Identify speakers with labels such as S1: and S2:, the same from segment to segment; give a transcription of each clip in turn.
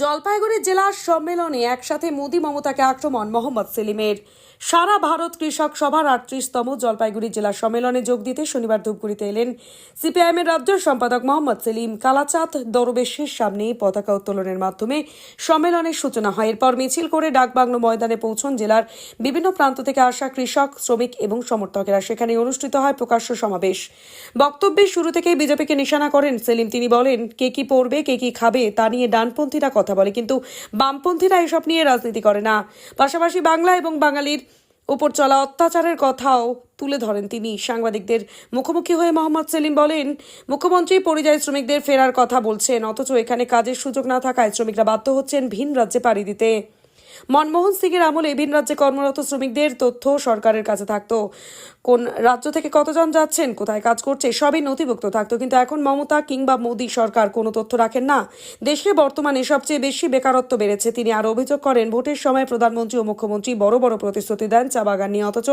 S1: জলপাইগুড়ি জেলার সম্মেলনে একসাথে মোদি মমতাকে আক্রমণ মোহাম্মদ সেলিমের। সারা ভারত কৃষক সভার আটত্রিশতম জলপাইগুড়ি জেলা সম্মেলনে যোগ দিতে শনিবার ধূপগুড়িতে এলেন সিপিআইএমের রাজ্য সম্পাদক মোহাম্মদ সেলিম। কালাচাঁদ দরবেশের সামনে পতাকা উত্তোলনের মাধ্যমে সম্মেলনের সূচনা হয়। এরপর মিছিল করে ডাকবাংলো ময়দানে পৌঁছন জেলার বিভিন্ন প্রান্ত থেকে আসা কৃষক, শ্রমিক এবং সমর্থকেরা। সেখানে অনুষ্ঠিত হয় প্রকাশ্য সমাবেশ। বক্তব্যের শুরু থেকেই বিজেপিকে নিশানা করেন সেলিম। তিনি বলেন, কে কি পড়বে, কে কি খাবে, তা নিয়ে ডানপন্থীরা কথা বলে, কিন্তু বামপন্থীরা এসব নিয়ে রাজনীতি করে না। পাশাপাশি বাংলা এবং বাঙালির উপর চলা অত্যাচারের কথাও তুলে ধরেন তিনি। সাংবাদিকদের মুখোমুখি হয়ে মোহাম্মদ সেলিম বলেন, মুখ্যমন্ত্রী পরিযায়ী শ্রমিকদের ফেরার কথা বলছেন, অথচ এখানে কাজের সুযোগ না থাকায় শ্রমিকরা বাধ্য হচ্ছেন ভিন রাজ্যে পাড়ি দিতে। মনমোহন সিংয়ের আমলে ভিন রাজ্যে কর্মরত শ্রমিকদের তথ্য সরকারের কাছে থাকতো। কোন রাজ্য থেকে কতজন যাচ্ছেন, কোথায় কাজ করছে, সবই নথিভুক্ত থাকতো। কিন্তু এখন মমতা কিংবা মোদী সরকার কোনো তথ্য রাখেন না। দেশে বর্তমানে সবচেয়ে বেশি বেকারত্ব বেড়েছে। তিনি আরও অভিযোগ করেন, ভোটের সময় প্রধানমন্ত্রী ও মুখ্যমন্ত্রী বড় বড় প্রতিশ্রুতি দেন চা বাগান নিয়ে। অথচ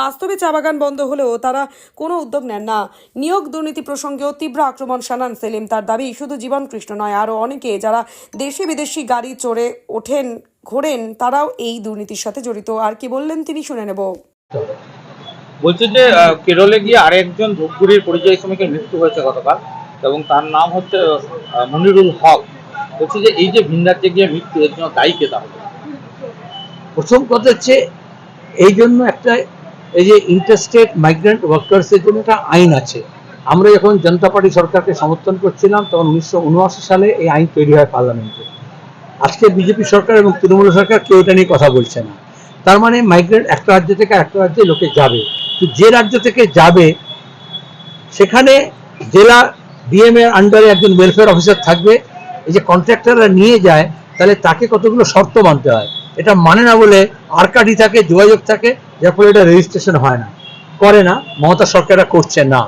S1: বাস্তবে চা বাগান বন্ধ হলেও তারা কোনো উদ্যোগ নেন না। নিয়োগ দুর্নীতি প্রসঙ্গেও তীব্র আক্রমণ শানান সেলিম। তার দাবি, শুধু জীবন কৃষ্ণ নয়, আরও অনেকে যারা দেশে বিদেশি গাড়ি চড়ে ওঠেন ঘোরেন তারাও এই দুর্নীতির সাথে জড়িত। আর কি বললেন তিনি শুনে নেব।
S2: বলছে যে কেরলে গিয়ে আরেকজন ধূপগুড়ির পরিযায়ী শ্রমিকের মৃত্যু হয়েছে গতকাল এবং তার নাম হচ্ছে মনিরুল হক। বলছে যে এই যে ভিন রাজ্যে গিয়ে মৃত্যু এর জন্য দায়ী কে তাহলে?
S3: প্রথম কথা হচ্ছে এই জন্য একটা এই যে ইন্টারস্টেট মাইগ্রেন্ট ওয়ার্কার্সের জন্য একটা আইন আছে। আমরা যখন জনতা পার্টি সরকারকে সমর্থন করছিলাম তখন উনিশশো উনআশি সালে এই আইন তৈরি হয় পার্লামেন্টে আজকে বিজেপি সরকার এবং তৃণমূল সরকার কেউ এটা নিয়ে কথা বলছে না। তার মানে মাইগ্রেন্ট একটা রাজ্য থেকে একটা রাজ্যে লোকে যাবে। তো যে রাজ্য থেকে যাবে, সেখানে জেলা ডিএম এর আন্ডারে একজন ওয়েলফেয়ার অফিসার থাকবে। এই যে কন্ট্রাক্টররা নিয়ে যায়, তাহলে তাকে কতগুলো শর্ত মানতে হয়? এটা মানে না বলে আরকাডি থাকে, যোগাযোগ থাকে, যার ফলে এটা রেজিস্ট্রেশন হয় না। করে না, মমতা সরকার এটা করছে না।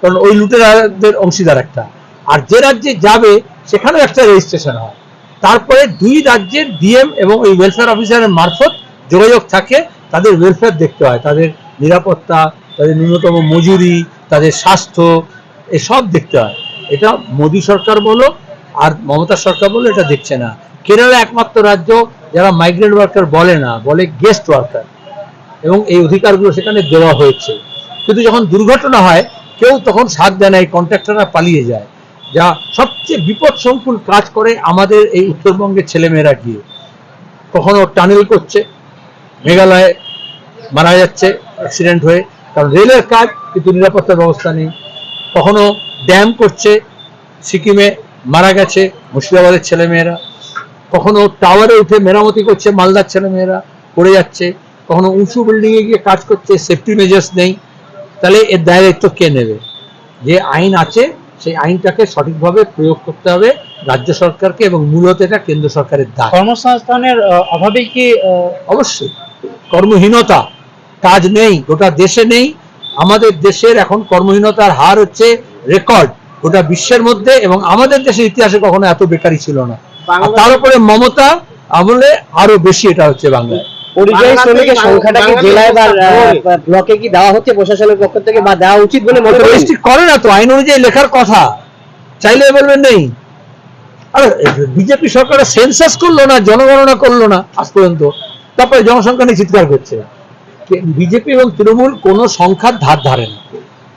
S3: কারণ ওই লুটেরাদের অংশীদার একটা। আর যে রাজ্যে যাবে, সেখানেও একটা রেজিস্ট্রেশন হয়। তারপরে দুই রাজ্যের ডিএম এবং ওই ওয়েলফেয়ার অফিসারের মারফত যোগাযোগ থাকে, তাদের ওয়েলফেয়ার দেখতে হয়। তাদের নিরাপত্তা, তাদের ন্যূনতম মজুরি, তাদের স্বাস্থ্য, এসব দেখতে হয়। এটা মোদী সরকার বলো আর মমতা সরকার বলো, এটা দেখছে না। কেরালা একমাত্র রাজ্য যারা মাইগ্রেন্ট ওয়ার্কার বলে না, বলে গেস্ট ওয়ার্কার এবং এই অধিকারগুলো সেখানে দেওয়া হয়েছে। কিন্তু যখন দুর্ঘটনা হয়, কেউ তখন সাথ দেয় না, এই কন্ট্রাক্টররা পালিয়ে যায়। যা সবচেয়ে বিপদ সংকুল কাজ করে আমাদের এই উত্তরবঙ্গের ছেলেমেয়েরা গিয়ে। কখনো টানেল করছে, মেঘালয়ে মারা যাচ্ছে অ্যাক্সিডেন্ট হয়ে, কারণ রেলের কাজ কিন্তু নিরাপত্তার ব্যবস্থা নেই। কখনো ড্যাম করছে, সিকিমে মারা গেছে মুর্শিদাবাদের ছেলেমেয়েরা। কখনো টাওয়ারে উঠে মেরামতি করছে মালদার ছেলেমেয়েরা, পড়ে যাচ্ছে। কখনো উঁচু বিল্ডিংয়ে গিয়ে কাজ করছে সেফটি মেজার্স নেই। তাহলে এর দায় দায়িত্ব কে নেবে? যে আইন আছে সেই আইনটাকে সঠিকভাবে প্রয়োগ করতে হবে রাজ্য সরকারকে এবং মূলত এটা কেন্দ্র সরকারের দায়।
S2: কর্মসংস্থানের আহ, অভাবেই কি
S3: অবশ্যই। কর্মহীনতা কাজ নেই গোটা দেশে নেই। আমাদের দেশের এখন কর্মহীনতার হার হচ্ছে রেকর্ড গোটা বিশ্বের মধ্যে এবং আমাদের দেশের ইতিহাসে কখনো এত বেকারি ছিল না। তার উপরে মমতা আমলে আরও বেশি এটা হচ্ছে বাংলায়।
S4: পরিযায়ী শ্রমিকের সংখ্যাটা কি জেলায় বা ব্লকে কি দেওয়া হচ্ছে প্রশাসনের পক্ষ থেকে বা দেওয়া উচিত বলে মনে করেন?
S3: রেজিস্ট্রি করে না তো আইন অনুযায়ী লেখার কথা। চাইলে বলবেন নেই। আর বিজেপি সরকার সেন্সাস করল না জনগণনা করল না আজ পর্যন্ত। তারপরে জনসংখ্যা নিয়ে চিৎকার করছে। বিজেপি এবং তৃণমূল কোনো সংখ্যার ধার ধারে না।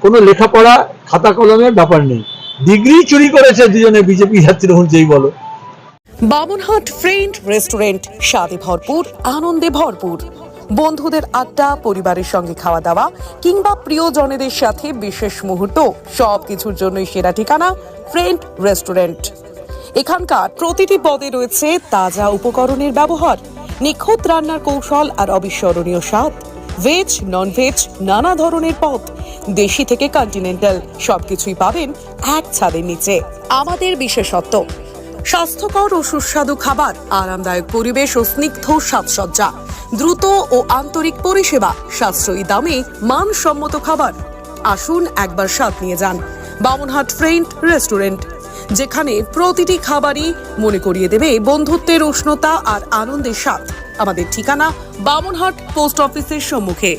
S3: কোনো লেখাপড়া খাতা কলমের ব্যাপার নেই। ডিগ্রি চুরি করেছে দুজনে বিজেপি আর তৃণমূল যেই বলো।
S1: বামনহাট ফ্রেন্ড রেস্টুরেন্ট, স্বাদে ভরপুর, আনন্দে ভরপুর। বন্ধুদের আড্ডা, পরিবারের সঙ্গে খাওয়া দাওয়া, কিংবা প্রিয়জনেদের সাথে বিশেষ মুহূর্ত, সবকিছুর জন্যই সেরা ঠিকানা ফ্রেন্ড রেস্টুরেন্ট। এখানকার প্রতিটি পদে রয়েছে তাজা উপকরণের ব্যবহার, নিখুঁত রান্নার কৌশল আর অবিস্মরণীয় স্বাদ। ভেজ নন ভেজ নানা ধরনের পদ, দেশি থেকে কন্টিনেন্টাল সবকিছুই পাবেন এক ছাদের নিচে। আমাদের বিশেষত্ব স্বাস্থ্যকর ও সুস্বাদু খাবার, আরামদায়ক পরিবেশ ও স্নিগ্ধ সাজসজ্জা দ্রুত ও আন্তরিক পরিষেবা, সাশ্রয়ী দামে মানসম্মত খাবার। আসুন একবার স্বাদ নিয়ে যান। বামনহাট ফ্রেন্ড রেস্টুরেন্ট, যেখানে প্রতিটি খাবারই মনে করিয়ে দেবে বন্ধুত্বের উষ্ণতা আর আনন্দের স্বাদ। আমাদের ঠিকানা বামনহাট পোস্ট অফিসের সম্মুখে।